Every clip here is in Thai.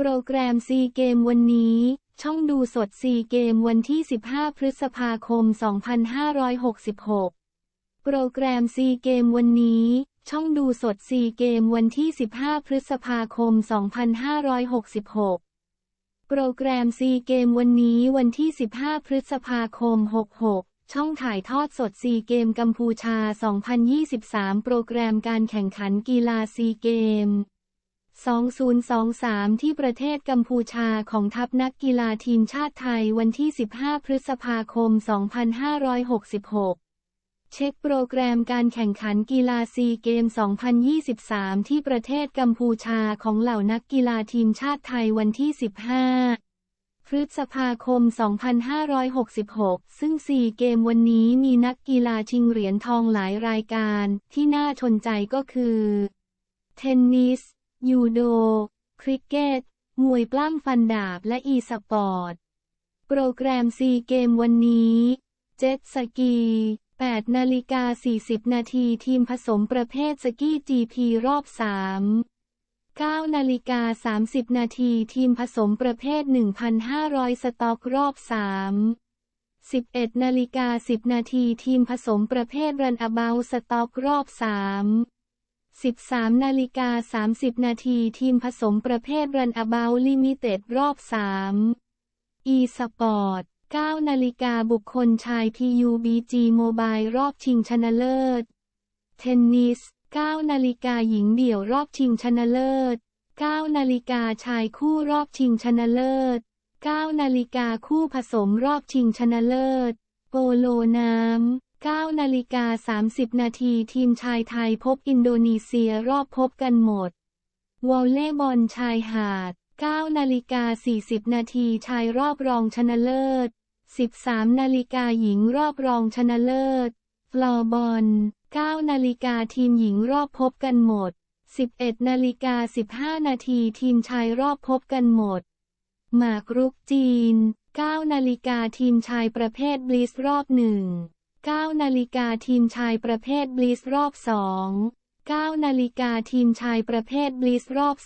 โปรแกรมซีเกมวันนี้ ช่องดูสดซีเกมวันที่ 15 พฤษภาคม 2566 โปรแกรมซีเกมวันนี้ ช่องดูสดซีเกมวันที่ 15 พฤษภาคม 2566 โปรแกรมซีเกมวันนี้วันที่ 15 พฤษภาคม 66ช่องถ่ายทอดสดซีเกมกัมพูชา 2023 โปรแกรมการแข่งขันกีฬาซีเกม 2023 ที่ประเทศกัมพูชาของทัพนักกีฬาทีมชาติไทยวันที่ 15 พฤษภาคม 2566เช็คโปรแกรมการแข่งขันกีฬาซีเกม 2023 ที่ประเทศกัมพูชาของเหล่านักกีฬาทีมชาติไทยวันที่ 15 พฤษภาคม 2566 ซึ่งซีเกมวันนี้มีนักกีฬาชิงเหรียญทองหลายรายการ ที่น่าชนใจก็คือ เทนนิส ยูโด คริกเก็ต มวยปล้ำฟันดาบและอีสปอร์ต โปรแกรมซีเกมวันนี้ เจ็ตสกี 8 นาฬิกา 40 นาทีทีมผสมประเภทสกี GP รอบ 3 9 นาฬิกา 30 นาทีทีมผสมประเภท 1,500 สต็อกรอบ 3 11 นาฬิกา 10 นาทีทีมผสมประเภทรันอ b บ u สต็อกรอบ 3 13 นาฬิกา 30 นาทีทีมผสมประเภทรันอ b บ u ลิมิเต็ดรอบ 3 e สปอร์ต9นาฬิกาบุคคลชาย PUBG โมบายรอบชิงชนะเลิศ เทนนิส 9 นาฬิกาหญิงเดี่ยวรอบชิงชนะเลิศ 9 นาฬิกาชายคู่รอบชิงชนะเลิศ 9 นาฬิกาคู่ผสมรอบชิงชนะเลิศ โปโลน้ำ 9นาฬิกา30 นาทีทีมชายไทยพบอินโดนีเซียรอบพบกันหมด วอลเล่บอลชายหาด 9นาฬิกา40 นาทีชายรอบรองชนะเลิศ 13นาฬิกาหญิงรอบรองชนะเลิศฟลอร์บอล9นาฬิกาทีมหญิงรอบพบกันหมด 11นาฬิกา15 นาทีทีมชายรอบพบกันหมด หมากรุกจีน 9นาฬิกาทีมชายประเภทบลิสรอบหนึ่ง 9นาฬิกาทีมชายประเภทบลิสรอบ2 9นาฬิกาทีมชายประเภทบลิสรอบ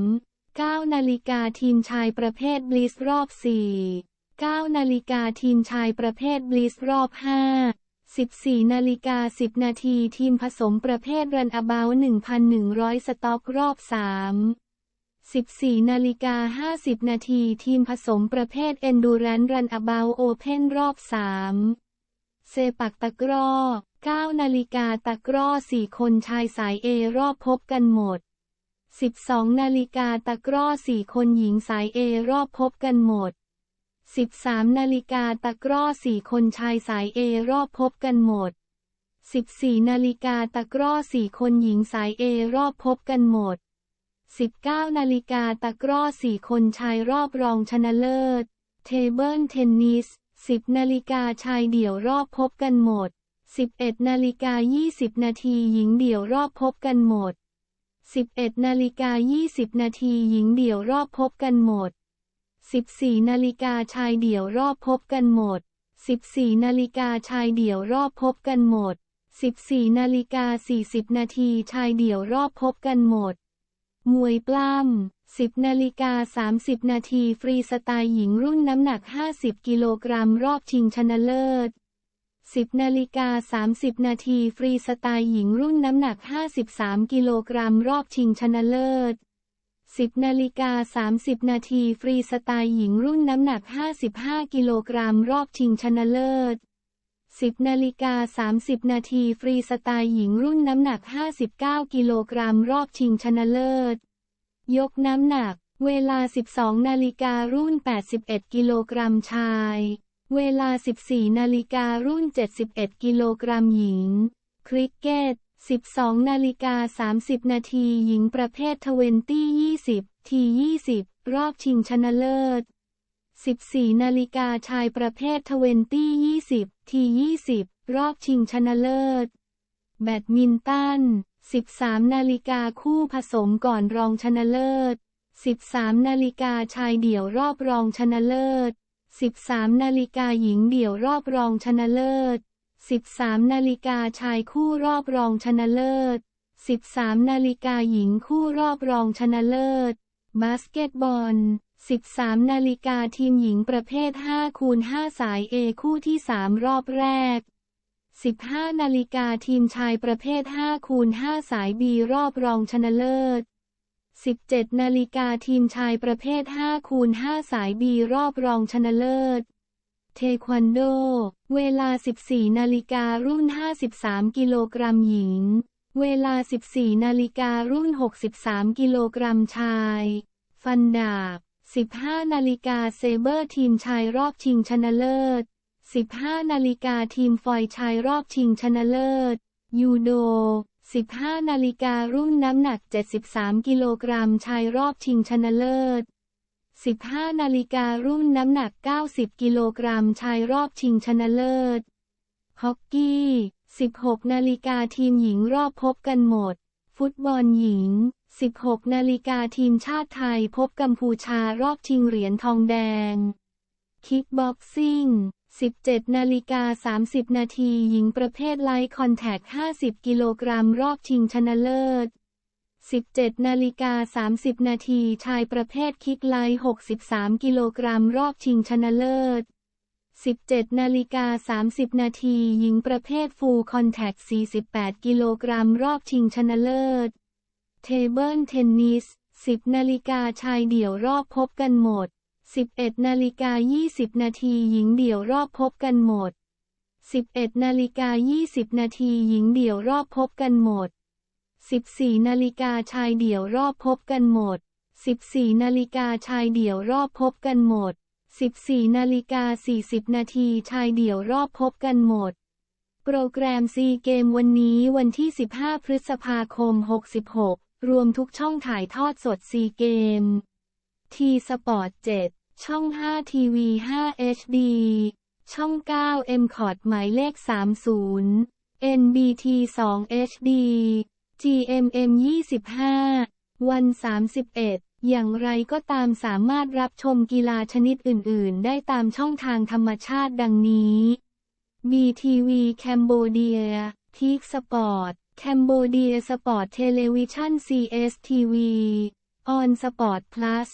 3 9นาฬิกาทีมชายประเภทบลิสรอบ4 9นาฬิกาทีมชายประเภทบลิสรอบ5 14นาฬิกา10 นาทีทีมผสมประเภทรันอบาว1,100 สต็อกรอบ 3 14นาฬิกา50 นาทีทีมผสมประเภทเอนดูแรนรันอบาวโอเพนรอบ 3 เซปักตะกร้อ9นาฬิกาตะกร้อ4คนชายสายเอรอบพบกันหมด 12นาฬิกาตะกร้อ4คนหญิงสายเอรอบพบกันหมด 13นาฬิกาตะกร้อ4คนชายสายเอรอบพบกันหมด 14นาฬิกาตะกร้อ4คนหญิงสายเอรอบพบกันหมด 19นาฬิกาตะกร้อ4คนชายรอบรองชนะเลิศ เทเบิลเทนนิส 10 นาฬิกาชายเดี่ยวรอบพบกันหมด 11 นาฬิกา 20 นาทีหญิงเดี่ยวรอบพบกันหมด 11 นาฬิกา 20 นาทีหญิงเดี่ยวรอบพบกันหมด 14 นาฬิกาชายเดี่ยวรอบพบกันหมด 14 นาฬิกาชายเดี่ยวรอบพบกันหมด 14 นาฬิกา 40 นาทีชายเดี่ยวรอบพบกันหมด มวยปล้ำ 10 นาฬิกา 30 นาทีฟรีสไตล์หญิงรุ่นน้ำหนัก 50 กิโลกรัมรอบชิงชนะเลิศ 10 นาฬิกา 30 นาทีฟรีสไตล์หญิงรุ่นน้ำหนัก 53 กิโลกรัมรอบชิงชนะเลิศ 10 นาฬิกา 30 นาทีฟรีสไตล์หญิงรุ่นน้ำหนัก 55 กิโลกรัมรอบชิงชนะเลิศ10นาฬิกา 30 นาที ฟรีสไตล์หญิงรุ่นน้ำหนัก 59 กิโลกรัม รอบชิงชนะเลิศ ยกน้ำหนัก เวลา 12 นาฬิการุ่น 81 กิโลกรัมชาย เวลา 14 นาฬิการุ่น 71 กิโลกรัมหญิง คริกเก็ต 12 นาฬิกา 30 นาทีหญิงประเภท20 20 ที 20 รอบชิงชนะเลิศ 14 นาฬิกาชายประเภท20 20 ที 20 รอบชิงชนะเลิศ แบดมินตัน 13 นาฬิกาคู่ผสมก่อนรองชนะเลิศ 13 นาฬิกาชายเดี่ยวรอบรองชนะเลิศ 13 นาฬิกาหญิงเดี่ยวรอบรองชนะเลิศ 13 นาฬิกาชายคู่รอบรองชนะเลิศ 13 นาฬิกาหญิงคู่รอบรองชนะเลิศ บาสเกตบอล 13 นาฬิกาทีมหญิงประเภท5คูณ5สาย A คู่ที่ 3 รอบแรก 15 นาฬิกาทีมชายประเภท 5 คูณ 5 สาย B รอบรองชนะเลิศ 17 นาฬิกาทีมชายประเภท 5 คูณ 5 สาย B รอบรองชนะเลิศ เทควันโด เวลา 14 นาฬิการุ่น 53 กิโลกรัมหญิง เวลา 14 นาฬิการุ่น 63 กิโลกรัมชาย ฟันดาบ 15 นาฬิกาเซเบอร์ทีมชายรอบชิงชนะเลิศ 15 นาฬิกาทีมฟอยชายรอบชิงชนะเลิศ ยูโด 15 นาฬิการุ่นน้ำหนัก 73 กิโลกรัมชายรอบชิงชนะเลิศ 15 นาฬิการุ่นน้ำหนัก 90 กิโลกรัมชายรอบชิงชนะเลิศ ฮอกกี้ 16 นาฬิกาทีมหญิงรอบพบกันหมด ฟุตบอลหญิง 16 นาฬิกาทีมชาติไทยพบกัมพูชารอบชิงเหรียญทองแดง คิกบ็อกซิ่ง 17นาฬิกา30 นาทีหญิงประเภทไลท์คอนแทค 50 กิโลกรัมรอบชิงชนะเลิศ 17นาฬิกา30 นาทีชายประเภทคิกไลท์63 กิโลกรัมรอบชิงชนะเลิศ 17นาฬิกา30 นาทีหญิงประเภทฟูลคอนแทค 48 กิโลกรัมรอบชิงชนะเลิศ เทเบิลเทนนิส 10 นาฬิกาชายเดี่ยวรอบพบกันหมด 11นาฬิกา20 นาทีหญิงเดี่ยวรอบพบกันหมด 11นาฬิกา20 นาทีหญิงเดี่ยวรอบพบกันหมด 14นาฬิกาชายเดี่ยวรอบพบกันหมด 14นาฬิกาชายเดี่ยวรอบพบกันหมด 14นาฬิกา40 นาทีชายเดี่ยวรอบพบกันหมด โปรแกรมซีเกมวันนี้วันที่ 15 พฤษภาคม 66 รวมทุกช่องถ่ายทอดสดซีเกม ทีสปอร์ต7ช่อง 5 ทีวี 5 HD ช่อง 9 m c o t หมายเลข 30 NBT 2 HD GMM 25 วัน 31 อย่างไรก็ตามสามารถรับชมกีฬาชนิดอื่น ๆ ได้ตามช่องทางธรรมชาติดังนี้ BTV แคมโบเดียทีกสปอร์ตแคมโบเดียสปอร์ตเทเลวิชั่น CSTV ออนสปอร์ต plus